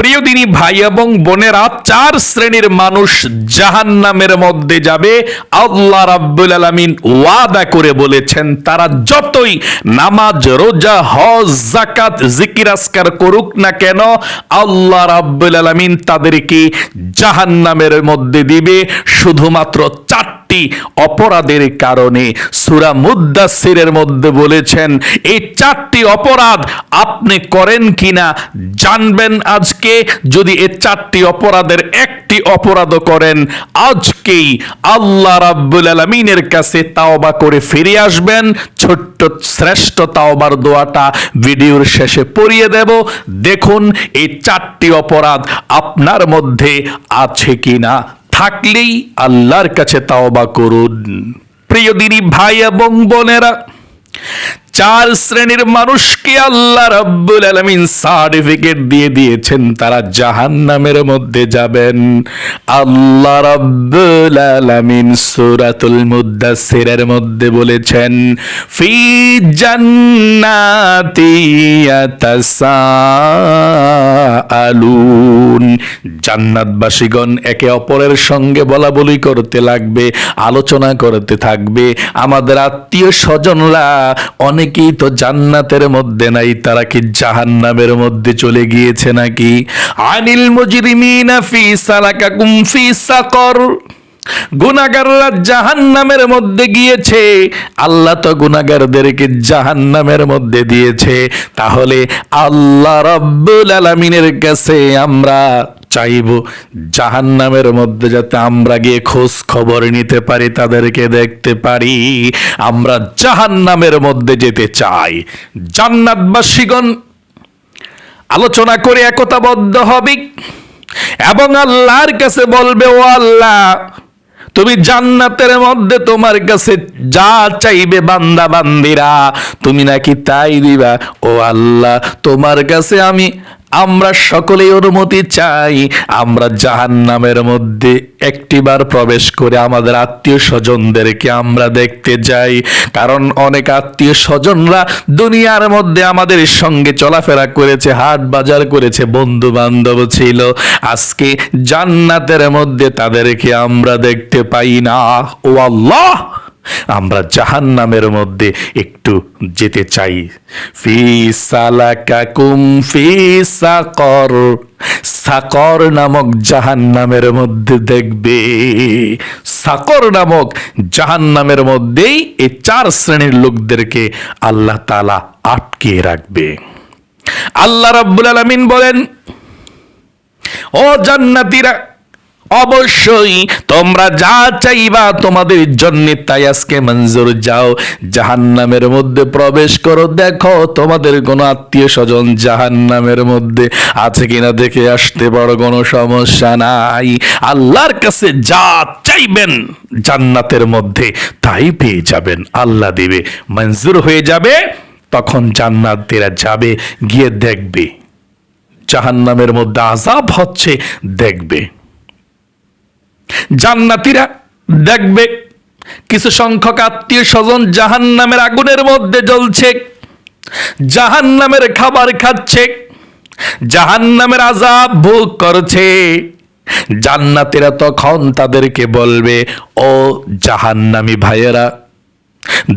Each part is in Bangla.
প্রিয় দিনী ভাই এবং বোনেরা চার শ্রেণির মানুষ জাহান্নামের মধ্যে যাবে। আল্লাহ রাব্বুল আলামিন ওয়াদা করে বলেছেন, তারা যতই নামাজ, রোজা, হজ জাকাত জিকির, আসকার করুক না কেন, আল্লাহ রাব্বুল আলামিন তাদেরকে জাহান্নামের মধ্যে দিবে। শুধুমাত্র চারটি অপরাধের কারণে সুরা মুদাসিরের মধ্যে বলেছেন, এই চারটি অপরাধ আপনি করেন কিনা জানবেন আজকে। যদি এই চারটি অপরাধের একটি অপরাধ করেন, আজকেই আল্লাহ রাব্বুল আলমিনের কাছে তাওবা করে ফিরে আসবেন। ছোট্ট শ্রেষ্ঠ তাওবার দোয়াটা ভিডিওর শেষে পড়িয়ে দেব। দেখুন, এই চারটি অপরাধ আপনার মধ্যে আছে কিনা। থাকলেই আল্লাহর কাছে তাওবা করুন। প্রিয় দিনী ভাই এবং বোনেরা চার শ্রেণির মানুষকে আল্লাহ রাব্বুল আলামিন সার্টিফিকেট দিয়ে দিয়েছেন, তারা জাহান্নামের মধ্যে যাবেন। আল্লাহ রাব্বুল আলামিন সূরাতুল মুদ্দাসসিরের মধ্যে বলেছেন, ফি জান্নাতি ইয়াতাসাআলুন। জান্নাতবাসীগণ একে অপরের সঙ্গে বলা বলি করতে লাগবে, আলোচনা করতে থাকবে। আমাদের আত্মীয় স্বজনরা অনেকেই তো জান্নাতের মধ্যে নাই? তারা কি জাহান্নামের মধ্যে চলে গিয়েছে নাকি? আনিল মুজরিমিনা ফি সালাকাকুম ফি সাকর। গুনাগাররা জাহান্নামের মধ্যে গিয়েছে। আল্লাহ তো গুনাগারদেরকে জাহান্নামের মধ্যে দিয়েছে। তাহলে আল্লাহ রাব্বুল আলামিনের কাছে আমরা চাইব, জাহান্নামের মধ্যে যাতে আমরা গিয়ে খোঁজ খবর নিতে পারি, তাদেরকে দেখতে পারি। আমরা জাহান্নামের মধ্যে যেতে চাই। জান্নাতবাসীগণ, আলোচনা করে একতাবদ্ধ হবে। এবং আল্লাহর কাছে বলবে, ও আল্লাহ, তুমি জান্নাতের মধ্যে তোমার কাছে যা চাইবে বান্দা বান্দিরা, তুমি নাকি তাই দিবা? ও আল্লাহ, তোমার কাছে আমি আমরা সকলেই অনুমতি চাই, আমরা জাহান্নামের মধ্যে একটিবার প্রবেশ করে আমাদের আত্মীয় স্বজনদেরকে আমরা দেখতে যাই। কারণ অনেক আত্মীয় স্বজনরা দুনিয়ার মধ্যে আমাদের সঙ্গে চলাফেরা করেছে, হাট বাজার করেছে বন্ধু বান্ধব ছিল। আজকে জান্নাতের মধ্যে তাদেরকে আমরা দেখতে পাই না। ও আল্লাহ আমরা জাহান্নামের মধ্যে একটু যেতে চাই। ফি ফি সাকর। সাকর নামক জাহান্নামের মধ্যে দেখবে। সাকর নামক জাহান্নামের মধ্যেই এই চার শ্রেণির লোকদেরকে আল্লাহ তালা আটকে রাখবে। আল্লাহ রাব্বুল আলামিন বলেন, ও জান্নাতীরা অবশ্যই তোমরা যা চাইবা তোমাদের জন্য তাই আজকে মঞ্জুর যাও। জাহান্নামের মধ্যে প্রবেশ করো, দেখো তোমাদের কোনো আত্মীয় স্বজন জাহান্নামের মধ্যে আছে কিনা দেখে আসতে বড় কোনো সমস্যা নাই। আল্লাহর কাছে যা চাইবেন জান্নাতের মধ্যে তাই পেয়ে যাবেন, আল্লাহ দেবে। মঞ্জুর হয়ে যাবে, তখন জান্নাতীরা যাবে, গিয়ে দেখবে। জাহান্নামের মধ্যে আজাব হচ্ছে, দেখবে। জান্নাতীরা দেখবে কিছু সংখ্যক আত্মীয় স্বজন জাহান নামের আগুনের মধ্যে জ্বলছে জাহান নামের খাবার খাচ্ছে জাহান নামের আজাব ভোগ করছে। জান্নাতীরা তখন তাদেরকে বলবে, ও জাহান্নামী ভাইয়েরা,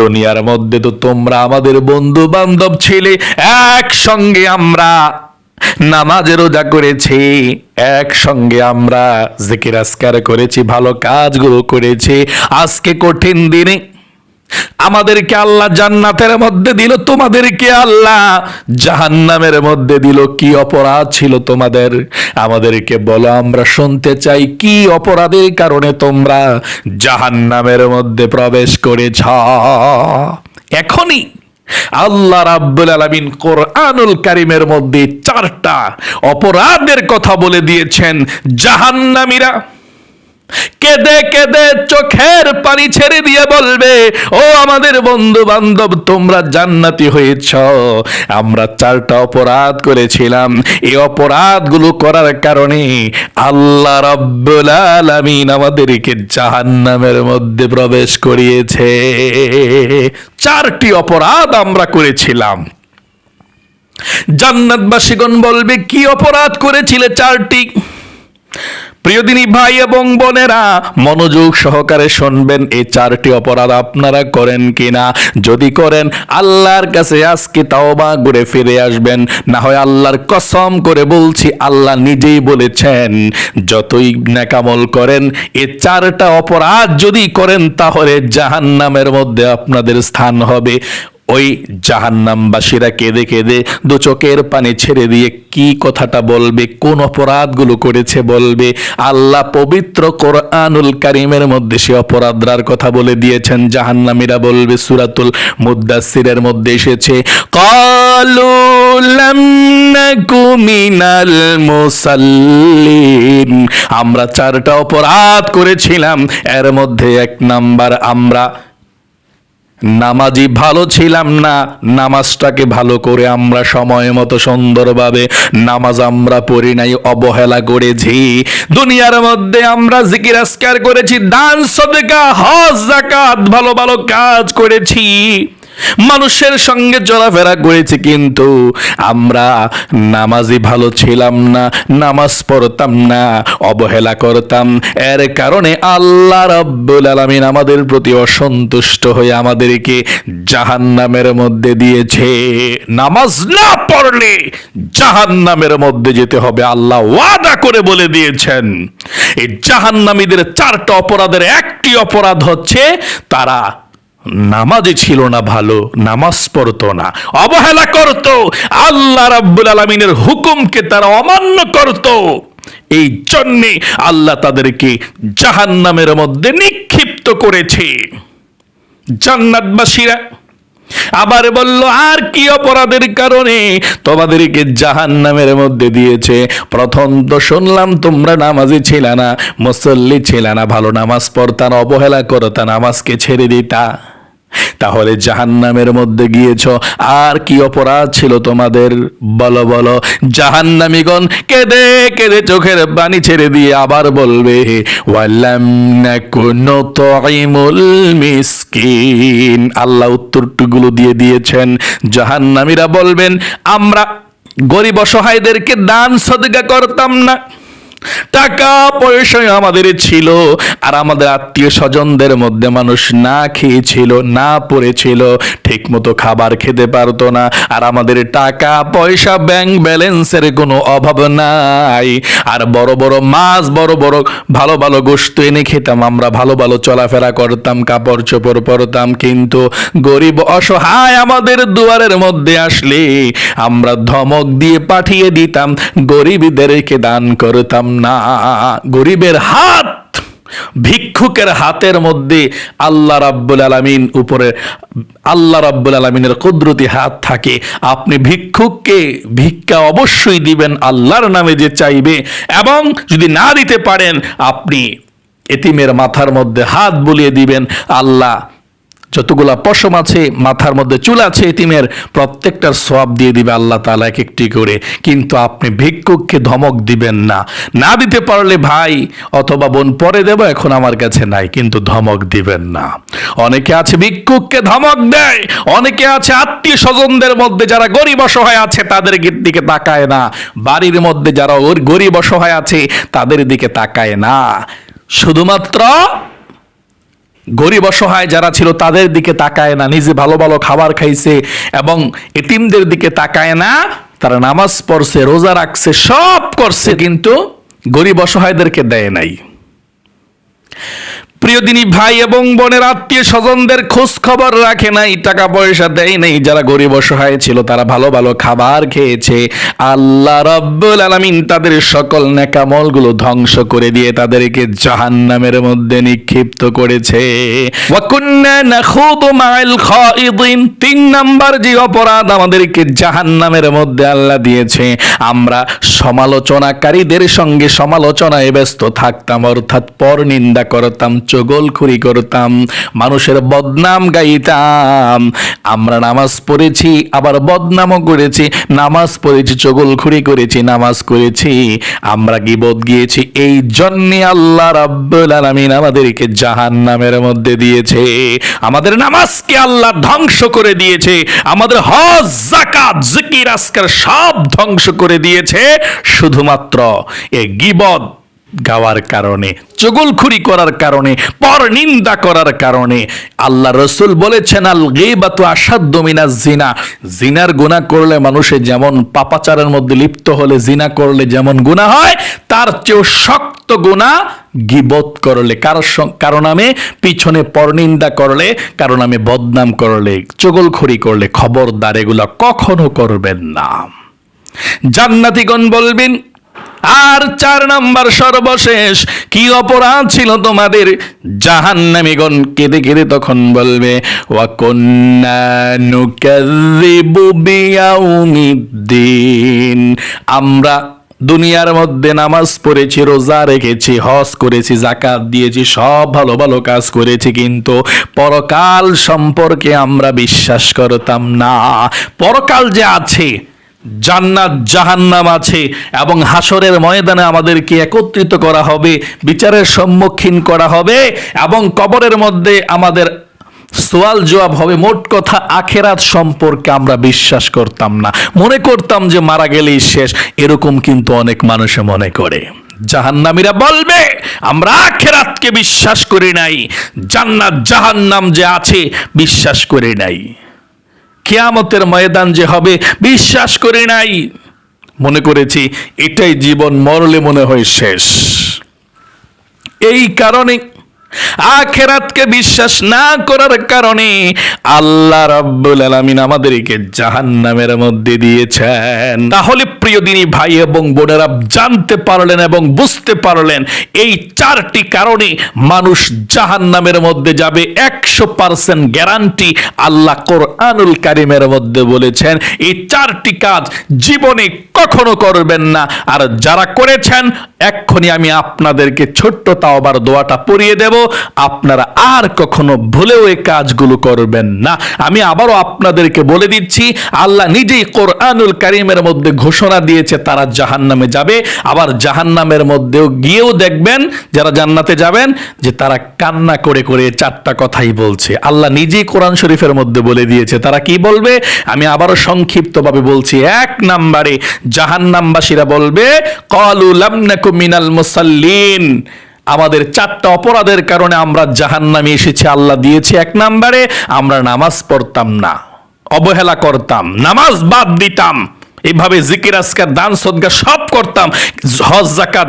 দুনিয়ার মধ্যে তো তোমরা আমাদের বন্ধু বান্ধব ছিলে, একসঙ্গে আমরা নামাজ রোজা করেছি, একসঙ্গে আমরা জিকির আসকার করেছি, ভালো কাজগুলো করেছি। আজকে কঠিন দিনে আমাদেরকে আল্লাহ জান্নাতের মধ্যে দিল, তোমাদেরকে আল্লাহ জাহান্নামের মধ্যে দিল। কি অপরাধ ছিল তোমাদের? আমাদেরকে বলো, আমরা শুনতে চাই কি অপরাধের কারণে তোমরা জাহান্নামের মধ্যে প্রবেশ করেছ? এখনই আল্লাহ রাব্বুল আলামিন কোরআনুল কারিমের মধ্যে চারটা অপরাধের কথা বলে দিয়েছেন জাহান্নামীরা। কেঁদে কেঁদে চোখের পানি ছেড়ে দিয়ে বলবে, ও আমাদের বন্ধু বান্ধব তোমরা জান্নাতি হয়েছ। আমরা চারটা অপরাধ করেছিলাম। এই অপরাধগুলো করার কারণে আল্লাহ রব্বুল আলামিন আমাদেরকে জাহান্নামের মধ্যে প্রবেশ করিয়েছে। চারটি অপরাধ আমরা করেছিলাম। জান্নাতবাসীগণ বলবে, কি অপরাধ করেছিলে চারটি? প্রিয়দিনী ভাই এবং বোনেরা, মনোযোগ সহকারে শুনবেন এই চারটি অপরাধ আপনারা করেন কিনা। যদি করেন, আল্লাহর কাছে আজকে তাওবা ঘুরে ফিরে আসবেন। না হয় আল্লাহর কসম করে বলছি, আল্লাহ নিজেই বলেছেন, যতই নেকামল করেন, এ চারটা অপরাধ যদি করেন, তাহলে জাহান্নামের মধ্যে আপনাদের স্থান হবে। ওই জাহান্নামবাসীরা কেঁদে কেঁদে দু চোখের পানি ছেড়ে দিয়ে কি কথাটা বলবে, কোন অপরাধগুলো করেছে বলবে। আল্লাহ পবিত্র কোরআনুল কারিমের মধ্যে সে অপরাধরার কথা বলে দিয়েছেন। জাহান্নামীরা বলবে, সুরাতুল মুদাসসিরের মধ্যে এসেছে আমরা চারটা অপরাধ করেছিলাম, এর মধ্যে এক নাম্বার আমরা নামাজি ভালো ছিলাম না, নামাজটাকে ভালো করে আমরা সময় মতো সুন্দরভাবে নামাজ আমরা পড়ি নাই, অবহেলা করেছি। দুনিয়ার মধ্যে আমরা জিকির আসকার করেছি, দান, সদেকা, হজ জাকাত ভালো ভালো কাজ করেছি। মানুষের সঙ্গে চলাফেরা করেছি কিন্তু আমরা নামাজি ভালো ছিলাম না, নামাজ পড়তাম না, অবহেলা করতাম। এর কারণে আল্লাহ রাব্বুল আলামিন আমাদের প্রতি অসন্তুষ্ট হয়ে আমাদেরকে জাহান্নামের মধ্যে দিয়েছে। নামাজ না পড়লে জাহান্নামের মধ্যে যেতে হবে, আল্লাহ ওয়াদা করে বলে দিয়েছেন। এই জাহান্নামীদের চারটা অপরাধের একটি অপরাধ হচ্ছে তারা নামাজে ছিল না ভালো, নামাজ পড়তো না। অবহেলা করত, আল্লাহ রাব্বুল আলমিনের হুকুমকে তারা অমান্য করত। এই জন্যে আল্লাহ তাদেরকে জাহান্নামের মধ্যে নিক্ষিপ্ত করেছে। জান্নাতবাসীরা আবার বলল, আর কি অপরাধের কারণে তোমাদেরকে জাহান নামের মধ্যে দিয়েছে? প্রথম তো শুনলাম তোমরা নামাজি ছিল না, মুসল্লি ছিল না, ভালো নামাজ পড়তা না, অবহেলা করতা নামাজকে ছেড়ে দিতা। তাহলে জাহান্নামের মধ্যে গিয়েছ। আর কি অপরাধ ছিল তোমাদের? বলো বলো। জাহান্নামীগণ কেঁদে কেঁদে চোখের পানি ছেড়ে দিয়ে আবার বলবে আল্লাহ উত্তরটুগুলো দিয়ে দিয়েছেন। জাহান্নামীরা বলবেন, আমরা গরিব অসহায়দেরকে দান সদকা করতাম না। টাকা পয়সা আমাদের ছিল, আর আমাদের আত্মীয় স্বজনদের মধ্যে মানুষ না খেয়েছিল, না পড়েছিল ঠিক মতো খাবার খেতে পারতো না, আর আমাদের টাকা পয়সা ব্যাংক ব্যালেন্সের কোনো অভাব নাই। আর বড় বড় মাছ, বড় বড় ভালো ভালো গোস্ত এনে খেতাম, আমরা ভালো ভালো চলাফেরা করতাম, কাপড় চোপড় পরতাম, কিন্তু গরিব অসহায় আমাদের দুয়ারের মধ্যে আসলে আমরা ধমক দিয়ে পাঠিয়ে দিতাম, গরিবদেরকে দান করতাম না। গরিবের হাত ভিক্ষুকের হাতের মধ্যে আল্লাহ রাব্বুল আলামিন উপরে, আল্লাহ রাব্বুল আলামিনের কুদরতি হাত থাকে। আপনি ভিক্ষুককে ভিক্ষা অবশ্যই দিবেন, আল্লাহর নামে যে চাইবে, এবং যদি না দিতে পারেন, আপনি এতিমের মাথার মধ্যে হাত বুলিয়ে দিবেন, আল্লাহ যতগুলা পশম আছে, মাথার মধ্যে চুল আছে এতিমের প্রত্যেকটার সব দিয়ে দিবে আল্লাহ তালা এক একটি করে। কিন্তু আপনি ভিক্ষুককে ধমক দিবেন না। না দিতে পারলে ভাই, অথবা বোন পরে দেব, এখন আমার কাছে নাই, কিন্তু ধমক দিবেন না। অনেকে আছে ভিক্ষুককে ধমক দেয়, অনেকে আছে আত্মীয় স্বজনদের মধ্যে যারা গরিব অসহায় আছে, তাদের দিকে তাকায় না। বাড়ির মধ্যে যারা গরিব অসহায় আছে, তাদের দিকে তাকায় না। শুধুমাত্র গরিব অসহায় যারা ছিল, তাদের দিকে তাকায় না। নিজে ভালো ভালো খাবার খাইছে এবং এতিমদের দিকে তাকায় না। তারা নামাজ পড়ছে, রোজা রাখছে, সব করছে, কিন্তু গরিব অসহায়দেরকে দেয় নাই। প্রিয়দিনী ভাই এবং বোনের আত্মীয় স্বজনদের খোঁজ খবর রাখে নাই, টাকা পয়সা দেয় নাই, যারা গরিব অসহায় ছিল তারা ভালো ভালো খাবার খেয়েছে। আল্লাহ রব্বুল আলামিন তাদের সকল নেকামলগুলো ধ্বংস করে দিয়ে তাদেরকে জাহান্নামের মধ্যে নিক্ষিপ্ত করেছে। তিন নাম্বার যে অপরাধ আমাদেরকে জাহান্নামের মধ্যে আল্লাহ দিয়েছে, আমরা সমালোচনাকারীদের সঙ্গে সমালোচনায় ব্যস্ত থাকতাম, অর্থাৎ পর নিন্দা করতাম চগলখড়ি করতাম, মানুষের বদনাম গাইতাম। আমরা নামাজ পড়েছি, আবার বদনামও করেছি। নামাজ পড়েছি চগলখড়ি করেছি, নামাজ করেছি। আমরা গিবত গিয়েছি, এই জন্যে আল্লাহ রাব্বুল আলামিন আমাদেরকে জাহান্নামের মধ্যে দিয়েছে। আমাদের নামাজকে আল্লাহ ধ্বংস করে দিয়েছে। আমাদের হজ জাকাত জিকির, আজকার সব ধ্বংস করে দিয়েছে। শুধুমাত্র এই গিবত গাওয়ার কারণে, চগলখুরি করার কারণে পর নিন্দা করার কারণে। আল্লাহ রসুল বলেছেন, আল গেবাতু আসাধ্য মিনাজ জিনা। জিনার গুনাহ করলে মানুষের যেমন পাপাচারের মধ্যে লিপ্ত হলে জিনা করলে যেমন গুনাহ হয়, তার চেয়েও শক্ত গুনাহ গিবত করলে। কারও নামে? পিছনে পরনিন্দা করলে, কারও নামে বদনাম করলে চগলখড়ি করলে। খবরদার এগুলা কখনো করবেন না। জান্নাতিগণ বলবেন আর চার নাম্বার সর্বশেষ, কি অপরাধ ছিল তোমাদের? জাহান্নামীগণ কেঁদে কেঁদে তখন বলবে আমরা দুনিয়ার মধ্যে নামাজ পড়েছি, রোজা রেখেছি, হজ করেছি জাকাত দিয়েছি, সব ভালো ভালো কাজ করেছি, কিন্তু পরকাল সম্পর্কে আমরা বিশ্বাস করতাম না। পরকাল যে আছে জান্নাত, জাহান্নাম আছে এবং হাসরের ময়দানে আমাদেরকে একত্রিত করা হবে, বিচারের সম্মুখীন করা হবে এবং কবরের মধ্যে আমাদের সোয়াল জবাব হবে, মোট কথা আখেরাত সম্পর্কে আমরা বিশ্বাস করতাম না। মনে করতাম যে মারা গেলেই শেষ, এরকম কিন্তু অনেক মানুষে মনে করে। জাহান্নামীরা বলবে, আমরা আখেরাতকে বিশ্বাস করি নাই, জান্নাত, জাহান্নাম যে আছে, বিশ্বাস করি নাই। কেয়ামতের ময়দান যে হবে, বিশ্বাস করি নাই। মনে করেছি, এটাই জীবন মরলে মনে হয় শেষ। এই কারণে আখেরাতকে বিশ্বাস না করার কারণে আল্লাহ রাব্বুল আলামিন আমাদেরকে জাহান্নামের মধ্যে দিয়েছেন। তাহলে প্রিয় দিনী ভাই এবং বোনেরা জানতে পারলেন এবং বুঝতে পারলেন, এই চারটি কারণে মানুষ জাহান্নামের মধ্যে যাবে। একশো পার্সেন্ট গ্যারান্টি আল্লাহ কোরআনুল কারিমের মধ্যে বলেছেন, এই চারটি কাজ জীবনে কখনো করবেন না। আর যারা করেছেন, এক্ষুনি আমি আপনাদেরকে ছোট্ট তাওবার দোয়াটা পড়িয়ে দেব। আপনারা আর কখনো ভুলেও এই কাজগুলো করবেন না। আমি আবারও আপনাদেরকে বলে দিচ্ছি, আল্লাহ নিজেই কোরআনুল কারিমের মধ্যে ঘোষণা দিয়েছে, তারা জাহান্নামে যাবে। আবার জাহান্নামের মধ্যেও গিয়েও দেখবেন, যারা জান্নাতে যাবেন, যে তারা কান্না করে করে চারটা কথাই বলছে। আল্লাহ নিজেই কোরআন শরীফের মধ্যে বলে দিয়েছে, তারা কি বলবে? আমি আবারও সংক্ষিপ্তভাবে বলছি, এক নাম্বারে জাহান্নামবাসীরা বলবে কলু লামনাকু মিনাল মুসাল্লিন। আমাদের চারটা অপরাধের কারণে আমরা জাহান্নামে এসেছি, আল্লাহ দিয়েছে এক নাম্বারে, আমরা নামাজ পড়তাম না, অবহেলা করতাম, নামাজ বাদ দিতাম, এভাবে জিকির, আজকার, দান, সদগা সব করতাম, হজ জাকাত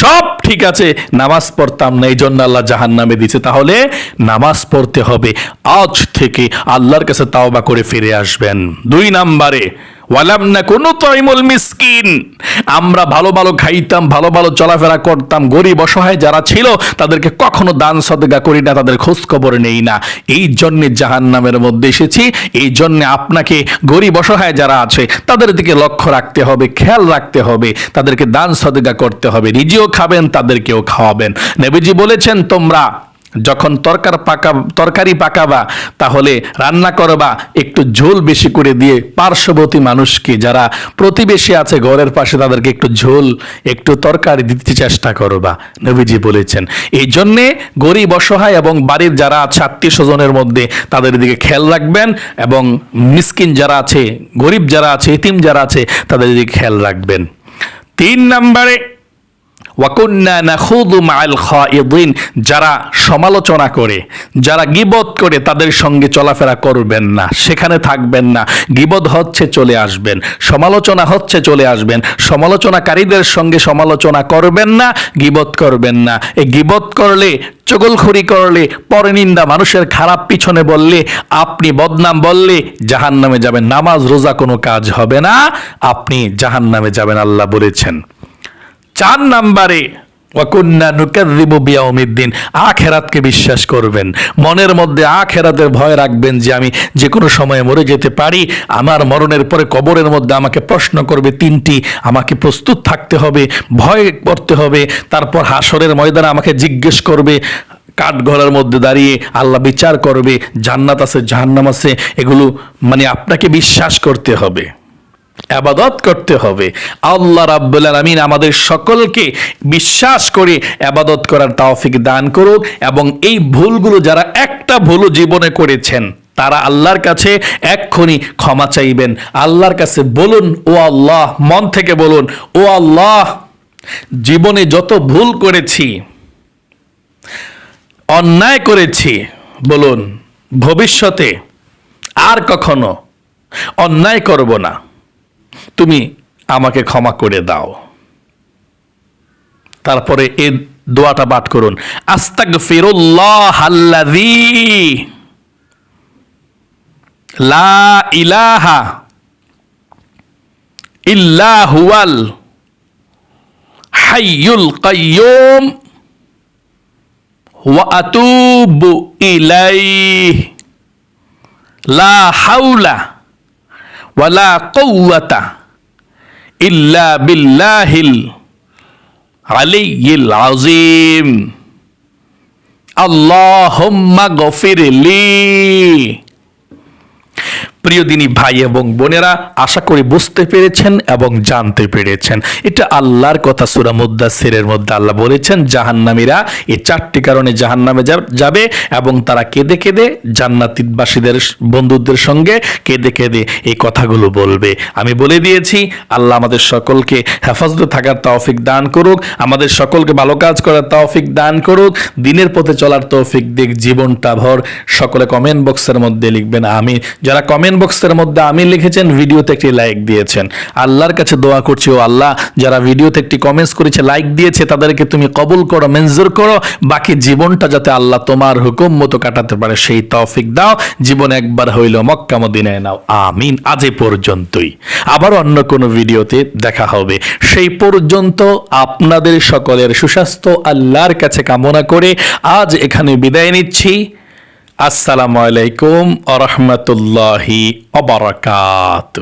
সব ঠিক আছে, নামাজ পড়তাম না এই জন্য আল্লাহ জাহান নামে দিচ্ছে তাহলে নামাজ পড়তে হবে, আজ থেকে আল্লাহর কাছে তাওবা করে ফিরে আসবেন। দুই নাম্বারে ওয়ালাম না কোনো তৈমুল মিসকিন। আমরা ভালো ভালো খাইতাম, ভালো ভালো চলাফেরা করতাম, গরিব অসহায় যারা ছিল, তাদেরকে কখনো দান সদগা করি না, তাদের খোঁজ খবর নেই না। এই জন্যে জাহান নামের মধ্যে এসেছি, এই জন্যে আপনাকে গরিব অসহায় যারা আছে, তাদের দিকে লক্ষ্য রাখতে হবে, খেয়াল রাখতে হবে, তাদেরকে দান সদগা করতে হবে। নিজেও খাবেন, তাদেরকেও খাওয়াবেন। নেবিজি বলেছেন, তোমরা যখন তরকার পাকা, তরকারি পাকাবা, তাহলে রান্না করবা, একটু ঝোল বেশি করে দিয়ে পার্শ্ববর্তী মানুষকে যারা প্রতিবেশী আছে ঘরের পাশে, তাদেরকে একটু ঝোল, একটু তরকারি দিতে চেষ্টা করবা, নবীজি বলেছেন। এই জন্যে গরিব, অসহায় এবং বাড়ির যারা আছে, আত্মীয় স্বজনের মধ্যে তাদের দিকে খেয়াল রাখবেন এবং মিসকিন যারা আছে, গরিব যারা আছে, এতিম যারা আছে, তাদের দিকে খেয়াল রাখবেন। তিন নম্বরে ওয়াকুন্না নাখুদু মাআল খাইদিন যারা সমালোচনা করে, যারা গিবত করে, তাদের সঙ্গে চলাফেরা করবেন না, সেখানে থাকবেন না, গিবত হচ্ছে চলে আসবেন, সমালোচনা হচ্ছে চলে আসবেন, সমালোচনাকারীদের সঙ্গে সমালোচনা করবেন না, গিবত করবেন না। এই গিবত করলে, চগলখড়ি করলে, পরে নিন্দা মানুষের খারাপ পিছনে বললে, আপনি বদনাম বললে জাহান নামে যাবেন। নামাজ, রোজা কোনো কাজ হবে না, আপনি জাহান নামে যাবেন, আল্লাহ বলেছেন। চার নাম্বারে ওয়াকুন্না নুকাযযিবু বিয়াউমিদ্দিন, আখেরাতকে বিশ্বাস করবেন। মনের মধ্যে আখেরাতের ভয় রাখবেন যে আমি যে কোনো সময়ে মরে যেতে পারি, আমার মরণের পরে কবরের মধ্যে আমাকে প্রশ্ন করবে তিনটি, আমাকে প্রস্তুত থাকতে হবে, ভয় করতে হবে, তারপর হাসরের ময়দানে আমাকে জিজ্ঞেস করবে কাঠঘরের মধ্যে দাঁড়িয়ে আল্লাহ বিচার করবে, জান্নাত আছে, জাহান্নাম আছে, এগুলো মানে আপনাকে বিশ্বাস করতে হবে। আবাদত করতে হবে। আল্লাহ রাব্বুল আলামিন আমাদের সকলকে বিশ্বাস করে আবাদত করার তৌফিক দান করুক এবং এই ভুলগুলো যারা একটা ভুলও জীবনে করেছেন, তারা আল্লাহর কাছে এক্ষুনি ক্ষমা চাইবেন। আল্লাহর কাছে বলুন, ও আল্লাহ, মন থেকে বলুন, ও আল্লাহ, জীবনে যত ভুল করেছি, অন্যায় করেছি, বলুন, ভবিষ্যতে আর কখনো অন্যায় করব না। তুমি আমাকে ক্ষমা করে দাও। তারপরে এ দোয়াটা পাঠ করুন। আস্তাক ফিরুল্লাহ লা ইলাহা ইল্লা হুয়াল হাইয়ুল কাইয়ুম ওয়া আতুবু ইলাইহি। লা হাওলা ওয়ালা إلا بالله العلي العظيم. اللهم اغفر لي. প্রিয় ভাই এবং বোনেরা, আশা করি বুঝতে পেরেছেন এবং জানতে পেরেছেন। এটা আল্লাহর কথা সুরা মুদাসিরের মধ্যে আল্লাহ বলেছেন, জাহান্নামীরা এই চারটি কারণে জাহান্নামে যাবে এবং তারা কেঁদে কেঁদে জান্নাতিবাসীদের বন্ধুদের সঙ্গে কেঁদে কেঁদে এই কথাগুলো বলবে। আমি বলে দিয়েছি, আল্লাহ আমাদের সকলকে হেফাজতে থাকার তৌফিক দান করুক, আমাদের সকলকে ভালো কাজ করার তৌফিক দান করুক, দিনের পথে চলার তৌফিক দিক, জীবনটা ভর সকলে কমেন্ট বক্সের মধ্যে লিখবেন আমি যারা কমেন্ট বক্সের মধ্যে আমি লিখেছেন ভিডিওতে একটি লাইক দিয়েছেন। আল্লাহর কাছে দোয়া করছি, ও আল্লাহ, যারা ভিডিওতে একটি কমেন্টস করেছে লাইক দিয়েছে, তাদেরকে তুমি কবুল করো, মঞ্জুর করো। বাকি জীবনটা যাতে আল্লাহ তোমার হুকুম মতো কাটাতে পারে, সেই তৌফিক দাও। জীবন একবার হইল মক্কা মদিনায় নাও। আমিন। আজ পর্যন্তই। আবার অন্য কোনো ভিডিওতে দেখা হবে। সেই পর্যন্ত আপনাদের সকলের সুস্বাস্থ্য, আল্লাহর কাছে কামনা করে আজ এখানে বিদায় নিচ্ছি। আসসালামু আলাইকুম আ রহমতুল্লাহি অবরাকাত